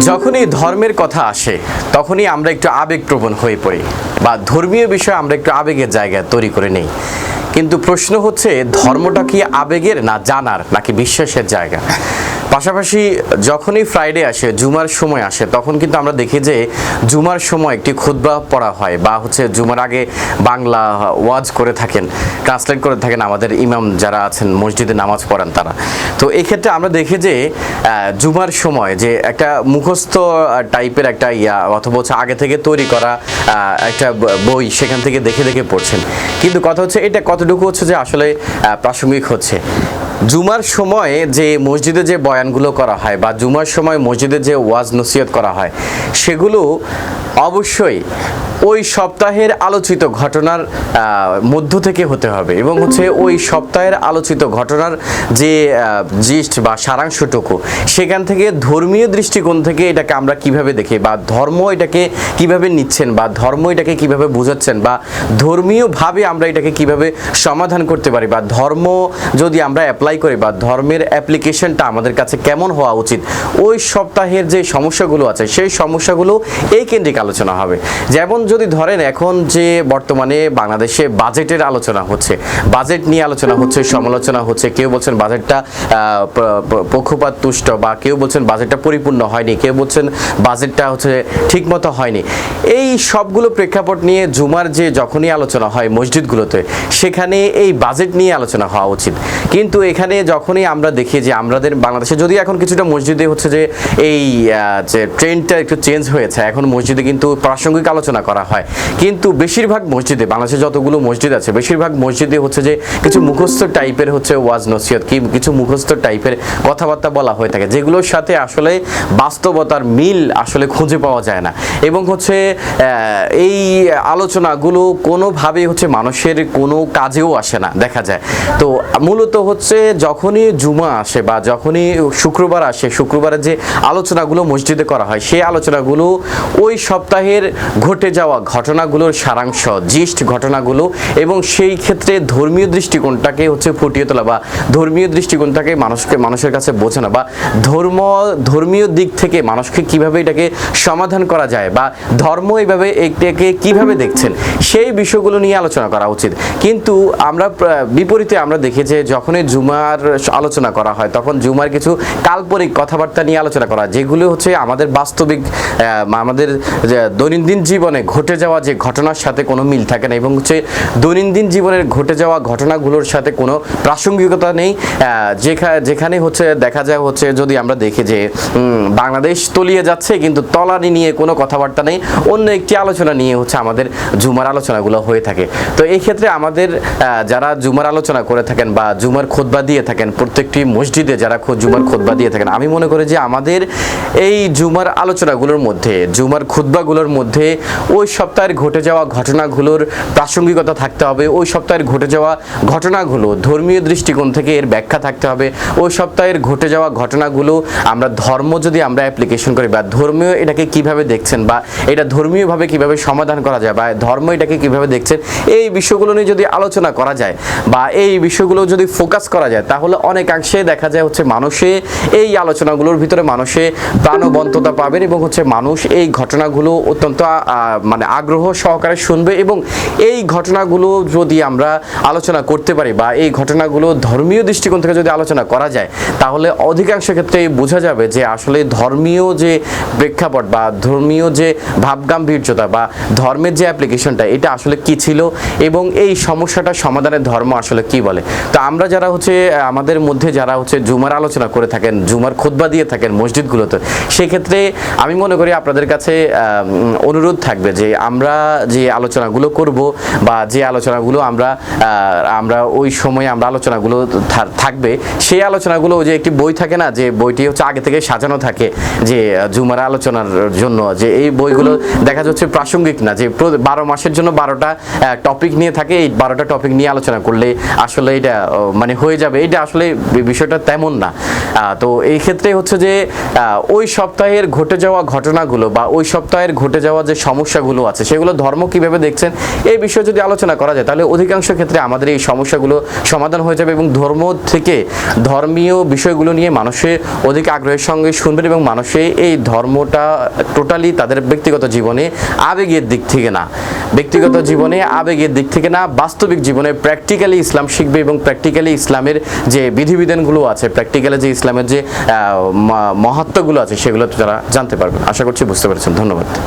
যখনই ধর্মের কথা আসে, তখনই আমরা একটু আবেগপ্রবণ হয়ে পড়ি বা ধর্মীয় বিষয়ে আমরা একটু আবেগের জায়গা তৈরি করে নেই। কিন্তু প্রশ্ন হচ্ছে, ধর্মটা কি আবেগের না জানার নাকি বিশ্বাসের জায়গা? পাশাপাশি যখনই ফ্রাইডে আসে, জুমার সময় আসে, তখন কিন্তু আমরা দেখি যে জুমার সময় একটি খুতবা পড়া হয় বা হচ্ছে জুমার আগে বাংলা ওয়াজ করে থাকেন ট্রান্সলেট করে থাকেন আমাদের ইমাম যারা আছেন, মসজিদে নামাজ পড়ান তারা। তো এই ক্ষেত্রে আমরা দেখি যে জুমার সময় যে একটা মুখস্থ টাইপের একটা ইয়া অথবা হচ্ছে আগে থেকে তৈরি করা একটা বই সেখান থেকে দেখে দেখে পড়ছেন। কিন্তু কথা হচ্ছে এটা কতটুকু হচ্ছে যে আসলে প্রাসঙ্গিক হচ্ছে। জুমার সময়ে যে মসজিদে যে বয়ানগুলো করা হয় বা জুমার সময় মসজিদে যে ওয়াজ নসিহত করা হয়, সেগুলো অবশ্যই ওই সপ্তাহের আলোচিত ঘটনার মধ্য থেকে হতে হবে এবং হচ্ছে ওই সপ্তাহের আলোচিত ঘটনার যে জিস্ট বা সারাংশটুকু, সেখান থেকে ধর্মীয় দৃষ্টিকোণ থেকে এটাকে আমরা কীভাবে দেখি বা ধর্ম এটাকে কীভাবে নিচ্ছেন বা ধর্ম এটাকে কীভাবে বোঝাচ্ছেন বা ধর্মীয়ভাবে আমরা এটাকে কীভাবে সমাধান করতে পারি বা ধর্ম যদি আমরা অ্যাপ্লাই করি বা ধর্মের অ্যাপ্লিকেশনটা আমাদের কাছে কেমন হওয়া উচিত, ওই সপ্তাহের যে সমস্যাগুলো আছে, সেই সমস্যাগুলো এই কেন্দ্রিক আলোচনা হবে। যেমন যদি ধরেন এখন যে বর্তমানে বাংলাদেশে বাজেটের আলোচনা হচ্ছে, বাজেট নিয়ে আলোচনা হচ্ছে, সমালোচনা হচ্ছে, কেউ বলছেন বাজেটটা পক্ষপাত তুষ্ট বা কেউ বলছেন বাজেটটা পরিপূর্ণ হয়নি, কেউ বলছেন বাজেটটা হচ্ছে ঠিকমতো হয়নি। এই সবগুলো প্রেক্ষাপট নিয়ে জুমার যে যখনই আলোচনা হয় মসজিদগুলোতে, সেখানে এই বাজেট নিয়ে আলোচনা হওয়া উচিত। কিন্তু এখানে যখনই আমরা দেখি যে আমাদের বাংলাদেশে যদি এখন কিছুটা মসজিদে হচ্ছে যে এই যে ট্রেন্ডটা একটু চেঞ্জ হয়েছে, এখন মসজিদে কিন্তু প্রাসঙ্গিক আলোচনা করা হয়। কিন্তু বেশিরভাগ মসজিদে, বাংলাদেশে যতগুলো মসজিদ আছে, বেশিরভাগ মসজিদে হচ্ছে যে কিছু মুখস্থ টাইপের হচ্ছে ওয়াজ নসিহত, কি কিছু মুখস্থ টাইপের কথাবার্তা বলা হয়ে থাকে, যেগুলোর সাথে আসলে বাস্তবতার মিল আসলে খুঁজে পাওয়া যায় না। এবং হচ্ছে এই আলোচনাগুলো কোনোভাবেই হচ্ছে মানুষের কোনো কাজেও আসে না, দেখা যায়। তো মূলত হচ্ছে যখনই জুমা আসে বা যখনই শুক্রবার আসে, শুক্রবারের যে আলোচনাগুলো মসজিদে করা হয়, সেই আলোচনাগুলো ওই সপ্তাহের ঘটে যাওয়া ঘটনাগুলোর সারাংশ জিষ্ট ঘটনাগুলো এবং সেই ক্ষেত্রে ধর্মীয় দৃষ্টিকোণটাকে হচ্ছে ফুটিয়ে তোলা বা ধর্মীয় দৃষ্টিকোণটাকে মানুষকে, মানুষের কাছে বোঝানো বা ধর্ম, ধর্মীয় দিক থেকে মানুষকে কীভাবে এটাকে সমাধান করা যায় বা ধর্ম এইভাবে এটাকে কীভাবে দেখছেন, সেই বিষয়গুলো নিয়ে আলোচনা করা উচিত। কিন্তু আমরা বিপরীতে আমরা দেখি যে যখনই জুমার আলোচনা করা হয়। তখন জুমার কিছু কাল্পনিক কথাবার্তা নিয়ে আলোচনা করা যেগুলো হচ্ছে আমাদের বাস্তবিক আমাদের দৈনন্দিন জীবনে ঘটে যাওয়া যে ঘটনার সাথে কোনো মিল থাকে না এবং হচ্ছে দৈনন্দিন জীবনের ঘটে যাওয়া ঘটনাগুলোর সাথে কোনো প্রাসঙ্গিকতা নেই। আহ, যেখা- যেখানে হচ্ছে দেখা যায় হচ্ছে যদি আমরা দেখি যে বাংলাদেশ তলিয়ে যাচ্ছে কিন্তু তলানি নিয়ে কোনো কথাবার্তা নেই অন্য একটি আলোচনা নিয়ে হচ্ছে আমাদের জুমার আলোচনাগুলো হয়ে থাকে। তো এই ক্ষেত্রে আমাদের যারা জুমার আলোচনা করে থাকেন বা জুমার খোদবা দিয়ে থাকেন। প্রত্যেকটি মসজিদে যারা জুমার খোদবা দিয়ে থাকেন। আমি মনে করি যে আমাদের এই জুমার আলোচনাগুলোর মধ্যে, জুমার খুতবাগুলোর মধ্যে ওই সপ্তাহের ঘটে যাওয়া ঘটনাগুলোর প্রাসঙ্গিকতা থাকতে হবে। ওই সপ্তাহের ঘটে যাওয়া ঘটনাগুলো ধর্মীয় দৃষ্টিকোণ থেকে এর ব্যাখ্যা থাকতে হবে। ওই সপ্তাহের ঘটে যাওয়া ঘটনাগুলো আমরা ধর্ম যদি আমরা অ্যাপ্লিকেশন করি বা ধর্মীয় এটাকে কীভাবে দেখছেন বা এটা ধর্মীয়ভাবে কীভাবে সমাধান করা যায় বা ধর্ম এটাকে কীভাবে দেখছেন, এই বিষয়গুলো নিয়ে যদি আলোচনা করা যায় বা এই বিষয়গুলো যদি ফোকাস করা যায়। তাহলে অনেকাংশে দেখা যায় হচ্ছে মানুষে এই আলোচনাগুলোর ভিতরে মানুষে প্রাণবন্ততা পাবেন এবং হচ্ছে মানুষ এই ঘটনাগুলো অত্যন্ত মানে আগ্রহ সহকারে শুনবে এবং এই ঘটনাগুলো যদি আমরা আলোচনা করতে পারি বা এই ঘটনাগুলো ধর্মীয় দৃষ্টিকোণ থেকে যদি আলোচনা করা যায়, তাহলে অধিকাংশ ক্ষেত্রে বোঝা যাবে যে আসলে ধর্মীয় যে প্রেক্ষাপট বা ধর্মীয় যে ভাবগাম্ভীর্যতা বা ধর্মের যে অ্যাপ্লিকেশনটা এটা আসলে কি ছিল এবং এই সমস্যাটা সমাধানের ধর্ম আসলে কি বলে। তো আমরা যারা হচ্ছে আমাদের মধ্যে যারা হচ্ছে জুমার আলোচনা করে থাকেন, জুমার খুতবা দিয়ে থাকেন মসজিদগুলোতে, সেক্ষেত্রে আমি মনে করি আপনাদের কাছে অনুরোধ থাকবে যে আমরা যে আলোচনাগুলো করব বা যে আলোচনাগুলো আমরা আমরা ওই সময় আমরা আলোচনাগুলো থাকবে, সেই আলোচনাগুলো যে একটি বই থাকে না, যে বইটি হচ্ছে আগে থেকে সাজানো থাকে যে জুমার আলোচনার জন্য, যে এই বইগুলো দেখা যাচ্ছে প্রাসঙ্গিক না, যে বারো মাসের জন্য বারোটা টপিক নিয়ে থাকে, এই বারোটা টপিক নিয়ে আলোচনা করলে আসলে এটা মানে হয়ে যাবে। এটা আসলে বিষয়টা তেমন না। তো এই ক্ষেত্রে হচ্ছে যে ওই সপ্তাহের ঘটে যাওয়া ঘটনাগুলো বা ওই সপ্তাহের ঘটে যাওয়া যে সমস্যাগুলো আছে, সেগুলো ধর্ম কীভাবে দেখছেন, এই বিষয়ে যদি আলোচনা করা যায়, তাহলে অধিকাংশ ক্ষেত্রে আমাদের এই সমস্যাগুলো সমাধান হয়ে যাবে এবং ধর্ম থেকে ধর্মীয় বিষয়গুলো নিয়ে মানুষের অধিক আগ্রহের সঙ্গে শুনবেন এবং মানুষের এই ধর্মটা টোটালি তাদের ব্যক্তিগত জীবনে আবেগের দিক থেকে না। ব্যক্তিগত জীবনে আবেগের দিক থেকে না, বাস্তবিক জীবনে প্র্যাকটিক্যালি ইসলাম শিখবে এবং প্র্যাকটিক্যালি ইসলামের যে বিধিবিধানগুলো আছে প্র্যাকটিক্যালি যে ইসলামের যে মহাত্মগুলো আছে, সেগুলো তারা জানতে পারবেন। আশা করছি বুঝতে পেরেছেন। ধন্যবাদ।